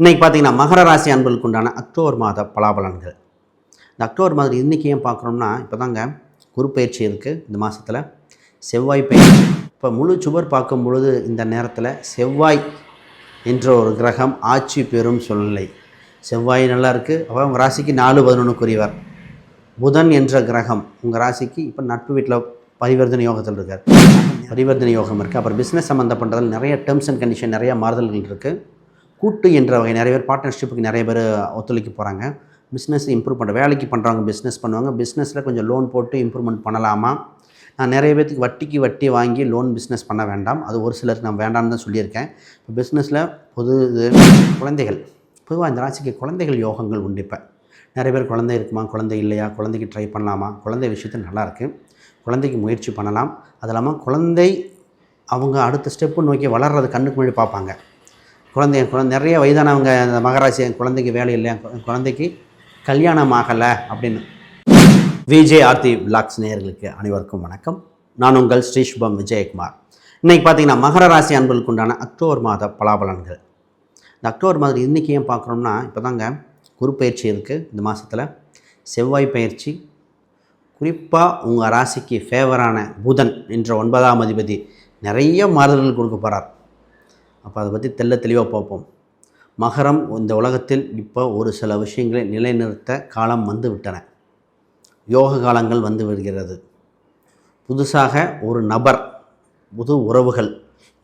இன்றைக்கி பார்த்தீங்கன்னா மகர ராசி அன்பர்களுக்கு உண்டான அக்டோபர் மாத பலாபலன்கள். இந்த அக்டோபர் மாதம் இன்றைக்கி ஏன் பார்க்குறோம்னா இப்போ தாங்க குரு பயிற்சி இருக்குது இந்த மாதத்தில் செவ்வாய் பயிற்சி. இப்போ முழு சுவர் பார்க்கும் பொழுது இந்த நேரத்தில் செவ்வாய் என்ற ஒரு கிரகம் ஆட்சி பெறும் சூழ்நிலை. செவ்வாய் நல்லா இருக்குது அப்போ உங்கள் ராசிக்கு நாலு பதினொன்றுக்குரியவர் புதன் என்ற கிரகம் உங்கள் ராசிக்கு இப்போ நட்பு வீட்டில் பரிவர்த்தனை யோகத்தில் இருக்கார். பரிவர்த்தனை யோகம் இருக்குது அப்புறம் பிஸ்னஸ் சம்மந்தப்பட்டதில் நிறைய டேர்ம்ஸ் அண்ட் கண்டிஷன் நிறைய மாறுதல்கள் இருக்குது கூட்டு என்ற வகை நிறைய பேர் பார்ட்னர்ஷிப்புக்கு நிறைய பேர் ஒத்துழைக்க போகிறாங்க பிஸ்னஸ் இம்ப்ரூவ் பண்ணுற வேலைக்கு பண்ணுறவங்க பிஸ்னஸ் பண்ணுவாங்க. பிஸ்னஸில் கொஞ்சம் லோன் போட்டு இம்ப்ரூவ்மெண்ட் பண்ணலாமா? நான் நிறைய பேர்த்துக்கு வட்டிக்கு வட்டி வாங்கி லோன் பிஸ்னஸ் பண்ண வேண்டாம். அது ஒரு சிலருக்கு நான் வேண்டாம்னு தான் சொல்லியிருக்கேன். இப்போ பிஸ்னஸில் பொது இது குழந்தைகள். பொதுவாக இந்த ராசிக்கு குழந்தைகள் யோகங்கள் உண்டு இப்போ. நிறைய பேர் குழந்தை இருக்குமா? குழந்தை இல்லையா? குழந்தைக்கு ட்ரை பண்ணலாமா? குழந்தை விஷயத்தில் நல்லாயிருக்கு குழந்தைக்கு முயற்சி பண்ணலாம். அது இல்லாமல் குழந்தை அவங்க அடுத்த ஸ்டெப்பு நோக்கி வளர்றது கண்ணுக்கு முன்னாடி பார்ப்பாங்க. குழந்தை குழந்தை நிறைய வயதானவங்க அந்த மகராசி என் குழந்தைக்கு வேலை இல்லை என் குழந்தைக்கு கல்யாணம் ஆகலை அப்படின்னு. விஜய் ஆர்த்தி பிளாக்ஸ் நேயர்களுக்கு அனைவருக்கும் வணக்கம். நான் உங்கள் ஸ்ரீ சுபம் விஜயகுமார். இன்றைக்கி பார்த்தீங்கன்னா மகர ராசி அன்பர்களுக்கு உண்டான அக்டோபர் மாத பலாபலன்கள். இந்த அக்டோபர் மாதம் இன்றைக்கி ஏன் பார்க்குறோம்னா இப்போ தாங்க குரு பயிற்சி இருக்குது இந்த மாதத்தில் செவ்வாய் பயிற்சி குறிப்பாக உங்கள் ராசிக்கு ஃபேவரான புதன் என்ற ஒன்பதாம் அதிபதி நிறைய மாறுதல்கள் கொடுக்க போகிறார் அப்போ அதை பற்றி தெள்ள தெளிவாக பார்ப்போம். மகரம் இந்த உலகத்தில் இப்போ ஒரு சில விஷயங்களை நிலைநிறுத்த காலம் வந்து விட்டன. யோக காலங்கள் வந்து விடுகிறது. புதுசாக ஒரு நபர் புது உறவுகள்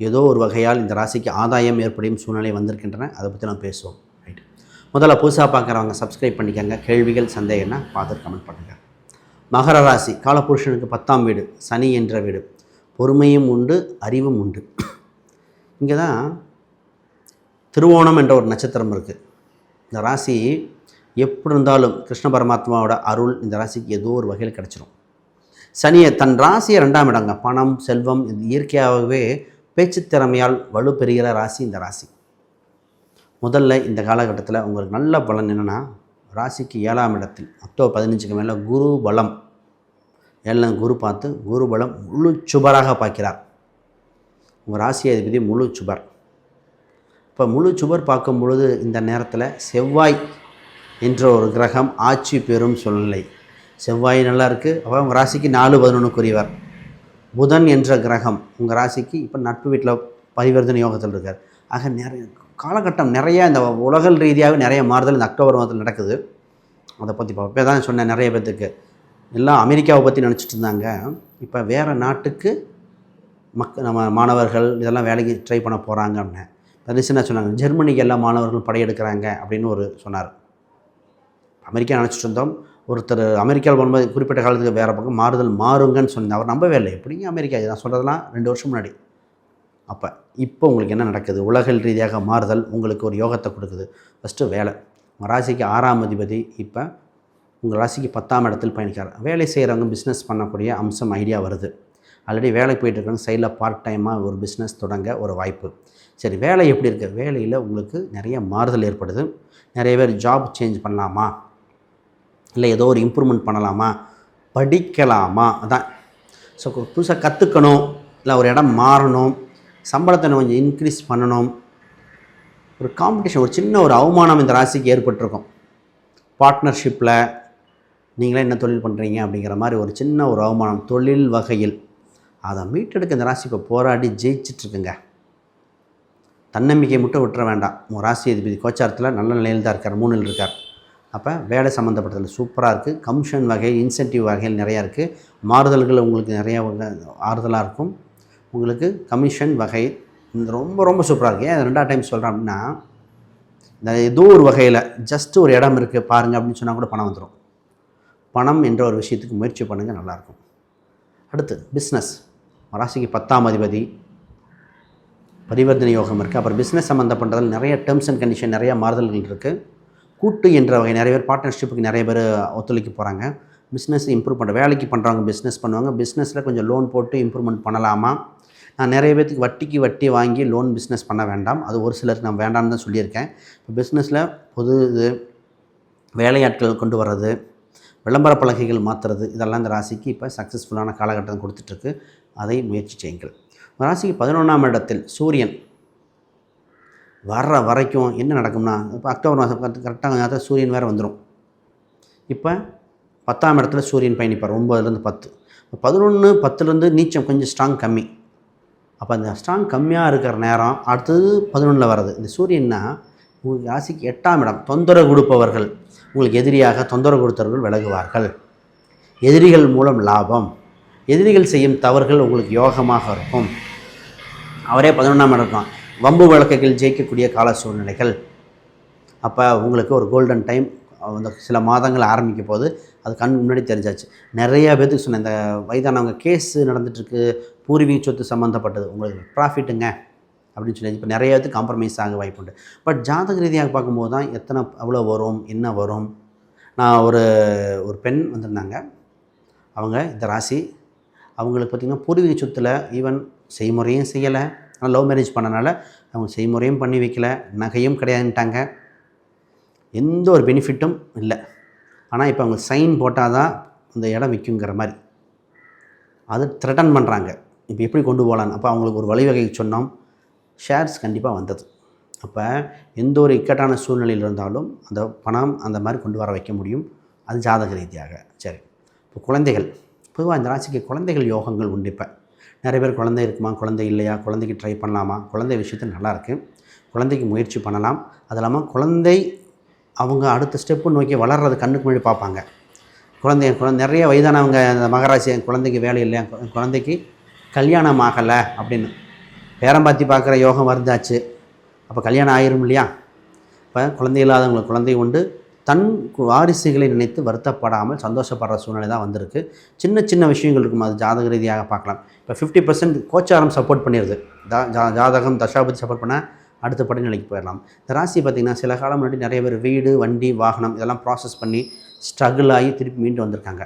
ஏதோ ஒரு வகையால் இந்த ராசிக்கு ஆதாயம் ஏற்படும் சூழ்நிலை வந்திருக்கின்றன. அதை பற்றி நம்ம பேசுவோம். ரைட் முதல்ல புதுசாக பார்க்குறவங்க சப்ஸ்கிரைப் பண்ணிக்கோங்க. கேள்விகள் சந்தேகம்னா பார்த்து கமெண்ட் பண்ணுங்கள் மகர ராசி காலபுருஷனுக்கு பத்தாம் வீடு சனி என்ற வீடு. பொறுமையும் உண்டு அறிவும் உண்டு. இங்கே தான் திருவோணம் என்ற ஒரு நட்சத்திரம் இருக்குது இந்த ராசி எப்படி இருந்தாலும் கிருஷ்ண பரமாத்மாவோட அருள் இந்த ராசிக்கு ஏதோ ஒரு வகையில் கிடச்சிரும். சனியை தன் ராசியை ரெண்டாம் இடங்க பணம் செல்வம் இது இயற்கையாகவே பேச்சு திறமையால் வலு பெறுகிற ராசி இந்த ராசி. முதல்ல இந்த காலகட்டத்தில் உங்களுக்கு நல்ல பலன் என்னென்னா ராசிக்கு ஏழாம் இடத்தில் அக்டோபர் பதினஞ்சுக்கு மேலே குரு பலம். எல்லாம் குரு பார்த்து குரு பலம் முழு சுபராக பார்க்கிறார். உங்கள் ராசி அதிபதி முழு சுபர். இப்போ முழு சுபர் பார்க்கும் பொழுது இந்த நேரத்தில் செவ்வாய் என்ற ஒரு கிரகம் ஆட்சி பெறும் சூழ்நிலை. செவ்வாய் நல்லா இருக்குது அப்போ உங்கள் ராசிக்கு நாலு பதினொன்றுக்குரியவர். புதன் என்ற கிரகம் உங்கள் ராசிக்கு இப்போ நட்பு வீட்டில் பரிவர்த்தனை யோகத்தில் இருக்கார். ஆக நிறைய காலகட்டம் நிறைய இந்த உலகல் ரீதியாக நிறைய மாறுதல் இந்த அக்டோபர் மாதத்தில் நடக்குது. அதை பற்றி இப்போ தான் சொன்னேன் நிறைய பேர்த்துக்கு. எல்லாம் அமெரிக்காவை பற்றி நினச்சிட்டு இருந்தாங்க. இப்போ வேறு நாட்டுக்கு மக் நம்ம மாணவர்கள் இதெல்லாம் வேலைக்கு ட்ரை பண்ண போகிறாங்க அப்படின்னு. ரீசெண்டாக சொன்னாங்க ஜெர்மனிக்கு எல்லா மாணவர்கள் படையெடுக்கிறாங்க அப்படின்னு ஒரு சொன்னார். அமெரிக்கா நினச்சிட்டு இருந்தோம். ஒருத்தர் அமெரிக்காவில் போகும்போது குறிப்பிட்ட காலத்துக்கு வேறு பக்கம் மாறுதல் மாறுங்கன்னு சொன்னேன் அவர் நம்பவே இல்லை. எப்படிங்க அமெரிக்கா? இது நான் சொல்கிறதுலாம் ரெண்டு வருஷம் முன்னாடி. அப்போ இப்போ உங்களுக்கு என்ன நடக்குது? உலகில் ரீதியாக மாறுதல் உங்களுக்கு ஒரு யோகத்தை கொடுக்குது. ஃபஸ்ட்டு வேலை. உங்கள் ராசிக்கு ஆறாம் அதிபதி இப்போ உங்கள் ராசிக்கு பத்தாம் இடத்தில் பயணிக்கிறார். வேலை செய்கிறவங்க பிஸ்னஸ் பண்ணக்கூடிய அம்சம் ஐடியா வருது. ஆல்ரெடி வேலைக்கு போயிட்டுருக்காங்க சைடில் பார்ட் டைமாக ஒரு பிஸ்னஸ் தொடங்க ஒரு வாய்ப்பு. சரி வேலை எப்படி இருக்குது வேலையில் உங்களுக்கு நிறைய மாறுதல் ஏற்படுது. நிறைய பேர் ஜாப் சேஞ்ச் பண்ணலாமா? இல்லை ஏதோ ஒரு இம்ப்ரூவ்மெண்ட் பண்ணலாமா? படிக்கலாமா? அதான். ஸோ புதுசாக கற்றுக்கணும் இல்லை ஒரு இடம் மாறணும். சம்பளத்தை கொஞ்சம் இன்க்ரீஸ் பண்ணணும். ஒரு காம்படிஷன் ஒரு சின்ன ஒரு அவமானம் இந்த ராசிக்கு ஏற்பட்டிருக்கும். பார்ட்னர்ஷிப்பில் நீங்களே என்ன தொழில் பண்ணுறீங்க அப்படிங்கிற மாதிரி ஒரு சின்ன ஒரு அவமானம். தொழில் வகையில். அதை மீட்டெடுக்க இந்த ராசி இப்போ போராடி ஜெயிச்சிட்ருக்குங்க. தன்னம்பிக்கை மட்டும் விட்டுற வேண்டாம். உங்கள் ராசி அதிபதி கோச்சாரத்தில் நல்ல நிலையில் தான் இருக்கார் மூணில் இருக்கார். அப்போ வேலை சம்மந்தப்பட்டதில் சூப்பராக இருக்குது கமிஷன் வகை இன்சென்டிவ் வகைகள் நிறையா இருக்குது மாறுதல்கள் உங்களுக்கு நிறையா ஆறுதலாக இருக்கும். உங்களுக்கு கமிஷன் வகை இந்த ரொம்ப ரொம்ப சூப்பராக இருக்குது ஏன் ரெண்டாவது டைம் சொல்கிறேன் அப்படின்னா இந்த ஏதோ ஒரு வகையில் ஜஸ்ட் ஒரு இடம் இருக்குது பாருங்கள் அப்படின்னு சொன்னால் கூட பணம் வந்துடும் பணம் என்ற ஒரு விஷயத்துக்கு முயற்சி பண்ணுங்கள் நல்லாயிருக்கும் அடுத்து பிஸ்னஸ் ராசிக்கு பத்தாம் அதிபதி பரிவர்த்தனை யோகம் இருக்குது அப்புறம் பிஸ்னஸ் சம்மந்தப்பட்டதில் நிறைய டேர்ம்ஸ் அண்ட் கண்டிஷன் நிறைய மாறுதல்கள் இருக்குது கூட்டு என்ற வகை நிறைய பேர் பார்ட்னர்ஷிப்புக்கு நிறைய பேர் ஒத்துழைக்க போகிறாங்க பிஸ்னஸ் இம்ப்ரூவ் பண்ணுற வேலைக்கு பண்ணுறவங்க பிஸ்னஸ் பண்ணுவாங்க. பிஸ்னஸில் கொஞ்சம் லோன் போட்டு இம்ப்ரூவ்மெண்ட் பண்ணலாமா? நான் நிறைய பேர்த்துக்கு வட்டிக்கு வட்டி வாங்கி லோன் பிஸ்னஸ் பண்ண வேண்டாம். அது ஒரு சிலருக்கு நான் வேண்டாம்னு தான் சொல்லியிருக்கேன். இப்போ பிஸ்னஸில் பொது இது வேலையாட்கள் கொண்டு வர்றது விளம்பர பலகைகள் மாற்றுறது இதெல்லாம் இந்த ராசிக்கு இப்போ சக்ஸஸ்ஃபுல்லான காலகட்டம் கொடுத்துட்ருக்கு. அதை முயற்சி செய்யுங்கள். ராசிக்கு பதினொன்றாம் இடத்தில் சூரியன் வர்ற வரைக்கும் என்ன நடக்கும்னா இப்போ அக்டோபர் மாதம் கரெக்டாக நேரத்தில் சூரியன் வேறு வந்துடும் இப்போ பத்தாம் இடத்துல சூரியன் பயணிப்பார் ஒம்பதுலேருந்து பத்து. பதினொன்று பத்துலேருந்து நீச்சம் கொஞ்சம் ஸ்ட்ராங் கம்மி. அப்போ அந்த ஸ்ட்ராங் கம்மியாக இருக்கிற நேரம் அடுத்தது பதினொன்றில் வர்றது. இந்த சூரியன்னா உங்கள் ராசிக்கு எட்டாம் இடம் தொந்தரவு கொடுப்பவர்கள். உங்களுக்கு எதிரியாக தொந்தரவு கொடுத்தவர்கள் விலகுவார்கள். எதிரிகள் மூலம் லாபம். எதிரிகள் செய்யும் தவறுகள் உங்களுக்கு யோகமாக இருக்கும். அவரே பதினொன்றாம் இடம் இருக்கும் வம்பு வழக்குகள் ஜெயிக்கக்கூடிய கால சூழ்நிலைகள். அப்போ உங்களுக்கு ஒரு கோல்டன் டைம் அந்த சில மாதங்கள் ஆரம்பிக்க போது அது கண் முன்னாடி தெரிஞ்சாச்சு. நிறையா பேர்த்துக்கு சொன்னேன் இந்த வயதானவங்க கேஸு நடந்துட்டுருக்கு பூர்வீக சொத்து சம்மந்தப்பட்டது உங்களுக்கு ப்ராஃபிட்டுங்க அப்படின்னு சொல்லி. இப்போ நிறைய பேருக்கு காம்ப்ரமைஸ் ஆக வாய்ப்புண்டு பட் ஜாதக ரீதியாக பார்க்கும்போது தான் எத்தனை எவ்வளோ வரும் என்ன வரும்? நான் ஒரு ஒரு பெண் வந்திருந்தாங்க. அவங்க இந்த ராசி. அவங்களுக்கு பார்த்திங்கன்னா பூர்வீக சொத்தில் ஈவன் செய்முறையும் செய்யலை. ஆனால் லவ் மேரேஜ் பண்ணனால அவங்க செய்முறையும் பண்ணி வைக்கல. நகையும் கிடையாதுன்ட்டாங்க. எந்த ஒரு பெனிஃபிட்டும் இல்லை. ஆனால் இப்போ அவங்க சைன் போட்டால் தான் இந்த இடம் விற்குங்கிற மாதிரி. அது த்ரெட்டன் பண்ணுறாங்க இப்போ எப்படி கொண்டு போகலான்னு? அப்போ அவங்களுக்கு ஒரு வழிவகை சொன்னோம். ஷேர்ஸ் கண்டிப்பாக வந்தது. அப்போ எந்த ஒரு இக்கட்டான சூழ்நிலையில் இருந்தாலும் அந்த பணம் அந்த மாதிரி கொண்டு வர வைக்க முடியும். அது ஜாதக ரீதியாக. சரி. இப்போ குழந்தைகள். பொதுவாக இந்த ராசிக்கு குழந்தைகள் யோகங்கள் உண்டு இப்போ நிறைய பேர் குழந்தை இருக்குமா குழந்தை இல்லையா குழந்தைக்கு ட்ரை பண்ணலாமா குழந்தை விஷயத்தில் நல்லாயிருக்கு குழந்தைக்கு முயற்சி பண்ணலாம். அது இல்லாமல் குழந்தை அவங்க அடுத்த ஸ்டெப்பு நோக்கி வளர்றது கண்ணுக்கு முன்னாடி பார்ப்பாங்க. குழந்தை குழந்தை நிறைய வயதானவங்க அந்த மகராசி என் குழந்தைக்கு வேலை இல்லையா குழந்தைக்கு கல்யாணம் ஆகலை அப்படின்னு. பேரம் பார்த்தி பார்க்குற யோகம் வருந்தாச்சு. அப்போ கல்யாணம் ஆயிரும் இல்லையா? இப்போ குழந்தை இல்லாதவங்களுக்கு குழந்தை உண்டு. தன் வாரிசுகளை நினைத்து வருத்தப்படாமல் சந்தோஷப்படுற சூழ்நிலை தான் வந்திருக்கு. சின்ன சின்ன விஷயங்கள் இருக்கும். அது ஜாதக ரீதியாக பார்க்கலாம். இப்போ ஃபிஃப்டி பர்சன்ட் கோச்சாரம் சப்போர்ட் பண்ணிடுது ஜா ஜாதகம் தசாபதி சப்போர்ட் பண்ணால் அடுத்த படி நிலைக்கு போயிடலாம். இந்த ராசி பார்த்திங்கன்னா சில காலம் முன்னாடி நிறைய பேர் வீடு வண்டி வாகனம் இதெல்லாம் ப்ராசஸ் பண்ணி ஸ்ட்ரகிள் ஆகி திருப்பி மீண்டு வந்திருக்காங்க.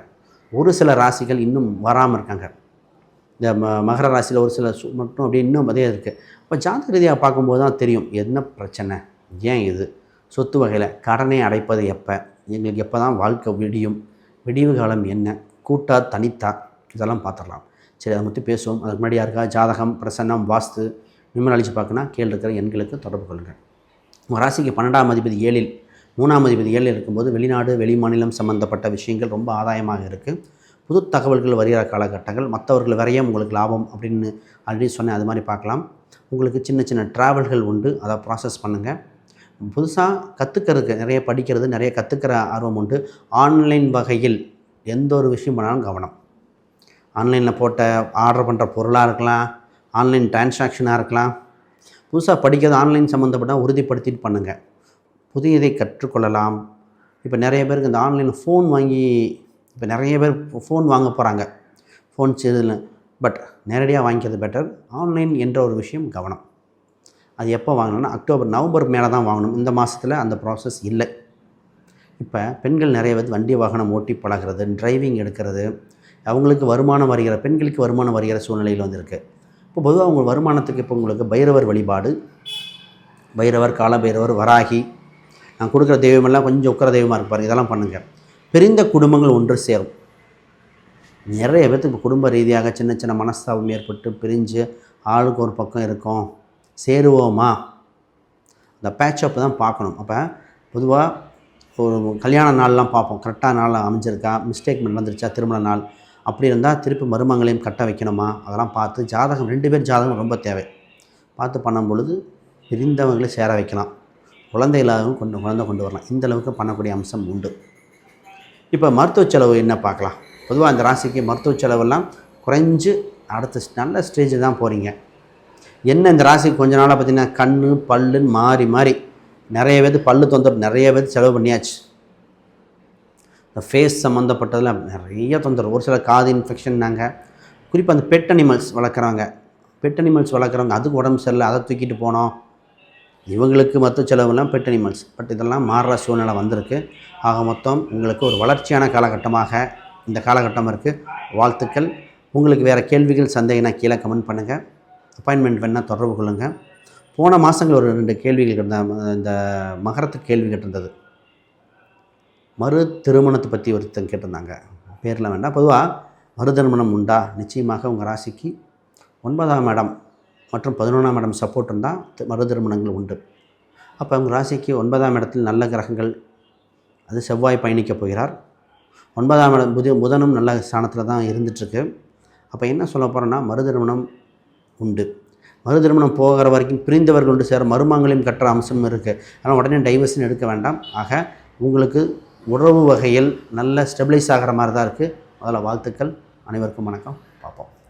ஒரு சில ராசிகள் இன்னும் வராமல் இருக்காங்க. இந்த ம மகர ராசியில் ஒரு சில மட்டும் அப்படி இன்னும் அதே இருக்குது இப்போ ஜாதக ரீதியாக பார்க்கும்போது தான் தெரியும் என்ன பிரச்சனை? ஏன் இது? சொத்து வகையில் கடனை அடைப்பது எப்போ? எங்களுக்கு எப்போ தான் வாழ்க்கை விடியும்? விடிவு காலம் என்ன? கூட்டா தனித்தா? இதெல்லாம் பார்த்துடலாம். சரி அதை மட்டும் பேசுவோம். அதுக்கு முன்னாடி யாருக்கா ஜாதகம் பிரசன்னம் வாஸ்து நிமிடழிச்சு பார்க்கணும் கீழே இருக்கிற எண்களுக்கு தொடர்பு கொள்ளுங்கள் உங்கள் ராசிக்கு பன்னெண்டாம் அதிபதி ஏழில் மூணாம் அதிபதி ஏழில் இருக்கும்போது வெளிநாடு வெளி மாநிலம் சம்மந்தப்பட்ட விஷயங்கள் ரொம்ப ஆதாயமாக இருக்குது புது தகவல்கள் வருகிற காலகட்டங்கள் மற்றவர்கள் வரையும் உங்களுக்கு லாபம் அப்படின்னு ஆல்ரெடி சொன்னேன் அது மாதிரி பார்க்கலாம். உங்களுக்கு சின்ன சின்ன ட்ராவல்கள் உண்டு அதை ப்ராசஸ் பண்ணுங்கள் புதுசாக கற்றுக்கிறதுக்கு நிறைய படிக்கிறது நிறைய கற்றுக்கிற ஆர்வம் உண்டு. ஆன்லைன் வகையில் எந்த ஒரு விஷயம் பண்ணாலும் கவனம். ஆன்லைனில் போட்ட ஆர்டர் பண்ணுற பொருளாக இருக்கலாம் ஆன்லைன் டிரான்சாக்ஷனாக இருக்கலாம். புதுசாக படிக்கிறது ஆன்லைன் சம்மந்தப்பட்ட உறுதிப்படுத்திட்டு பண்ணுங்கள் புதியதை கற்றுக்கொள்ளலாம். இப்போ நிறைய பேருக்கு இந்த ஆன்லைனில் ஃபோன் வாங்கி இப்போ நிறைய பேர் ஃபோன் வாங்க போகிறாங்க ஃபோன் இதில் பட் நேரடியாக வாங்கிக்கிறது பெட்டர் ஆன்லைன் என்ற ஒரு விஷயம் கவனம். அது எப்போ வாங்கணும்னா அக்டோபர் நவம்பர் மேலே தான் வாங்கணும். இந்த மாதத்தில் அந்த ப்ராசஸ் இல்லை. இப்போ பெண்கள் நிறைய பேர் வண்டி வாகனம் ஓட்டி பழகிறது டிரைவிங் எடுக்கிறது அவங்களுக்கு வருமானம் வருகிற பெண்களுக்கு வருமானம் வருகிற சூழ்நிலையில் வந்திருக்கு. இப்போ பொதுவாக அவங்க வருமானத்துக்கு இப்போ உங்களுக்கு பைரவர் வழிபாடு பைரவர் காலபைரவர் வராகி நான் கொடுக்குற தெய்வமெல்லாம் கொஞ்சம் உக்கர தெய்வமாக இருப்பார் இதெல்லாம் பண்ணுங்கள் பிரிந்த குடும்பங்கள் ஒன்று சேரும். நிறைய பேர்த்துக்கு குடும்ப ரீதியாக சின்ன சின்ன மனஸ்தாபம் ஏற்பட்டு பிரிஞ்சு ஆளுக்கு ஒரு பக்கம் இருக்கும். சேருவோமா? இந்த பேட்சப் தான் பார்க்கணும். அப்போ பொதுவாக ஒரு கல்யாண நாள்லாம் பார்ப்போம். கரெக்டாக நாள் அமைஞ்சிருக்கா? மிஸ்டேக் நடந்துருச்சா? திருமண நாள். அப்படி இருந்தால் திருப்பி மருமங்களையும் கட்ட வைக்கணுமா? அதெல்லாம் பார்த்து ஜாதகம் ரெண்டு பேர் ஜாதகம் ரொம்ப தேவை. பார்த்து பண்ணும் பொழுது பிரிந்தவங்களை சேர வைக்கலாம். குழந்தை இல்லாதவங்க கொண்டு குழந்தை கொண்டு வரலாம். இந்தளவுக்கு பண்ணக்கூடிய அம்சம் உண்டு. இப்போ மருத்துவ செலவு என்ன பார்க்கலாம்? பொதுவாக அந்த ராசிக்கு மருத்துவ செலவெல்லாம் குறைஞ்சு அடுத்த நல்ல ஸ்டேஜில் தான் போகிறீங்க என்ன இந்த ராசிக்கு கொஞ்ச நாளாக பார்த்தீங்கன்னா கண் பல்லுன்னு மாறி மாறி. நிறைய பேர் பல்லு தொந்தரவு நிறைய பேர் செலவு பண்ணியாச்சு. இந்த ஃபேஸ் சம்மந்தப்பட்டதில் நிறைய தொந்தரவு. ஒரு சில காது இன்ஃபெக்ஷன்னாங்க குறிப்பாக அந்த பெட் அனிமல்ஸ் வளர்க்குறவங்க. பெட் அனிமல்ஸ் வளர்க்குறவங்க அதுக்கு உடம்பு சரியில்லை அதை தூக்கிட்டு போனோம். இவங்களுக்கு மற்ற செலவெல்லாம் பெட் அனிமல்ஸ் பட் இதெல்லாம் மாறுற சூழ்நிலை வந்திருக்கு. ஆக மொத்தம் உங்களுக்கு ஒரு வளர்ச்சியான காலகட்டமாக இந்த காலகட்டம் இருக்குது வாழ்த்துக்கள். உங்களுக்கு வேறு கேள்விகள் சந்தேகம்னா கீழே கமெண்ட் பண்ணுங்கள் அப்பாயின்மெண்ட் வேணால் தொடர்பு கொள்ளுங்கள் போன மாதங்கள் ஒரு ரெண்டு கேள்விகள் இருந்த இந்த மகரத்துக்கு கேள்வி கேட்டிருந்தது. மறு திருமணத்தை பற்றி ஒருத்தன் கேட்டிருந்தாங்க. பேரில் வேண்டாம். பொதுவாக மறு திருமணம் உண்டா? நிச்சயமாக உங்கள் ராசிக்கு. ஒன்பதாம் இடம். மற்றும் பதினொன்றாம் இடம் சப்போர்ட் இருந்தால் மறு திருமணங்கள் உண்டு. அப்போ அவங்க ராசிக்கு ஒன்பதாம் இடத்தில் நல்ல கிரகங்கள் அது செவ்வாய் பயணிக்கப் போகிறார். ஒன்பதாம் இடம் புத புதனும் நல்ல ஸ்தானத்தில் தான் இருந்துகிட்ருக்கு அப்போ என்ன சொல்ல போகிறேன்னா மறுதிருமணம் உண்டு. மறுதிருமணம் போகிற வரைக்கும் பிரிந்தவர்கள் உண்டு சேர மருமங்களையும் கட்டுற அம்சம் இருக்குது ஆனால் உடனே டைவர்ஷன் எடுக்க வேண்டாம். ஆக உங்களுக்கு உறவு வகையில் நல்ல ஸ்டெபிளைஸ் ஆகிற மாதிரி தான் இருக்குது முதல்ல வாழ்த்துக்கள். அனைவருக்கும் வணக்கம்.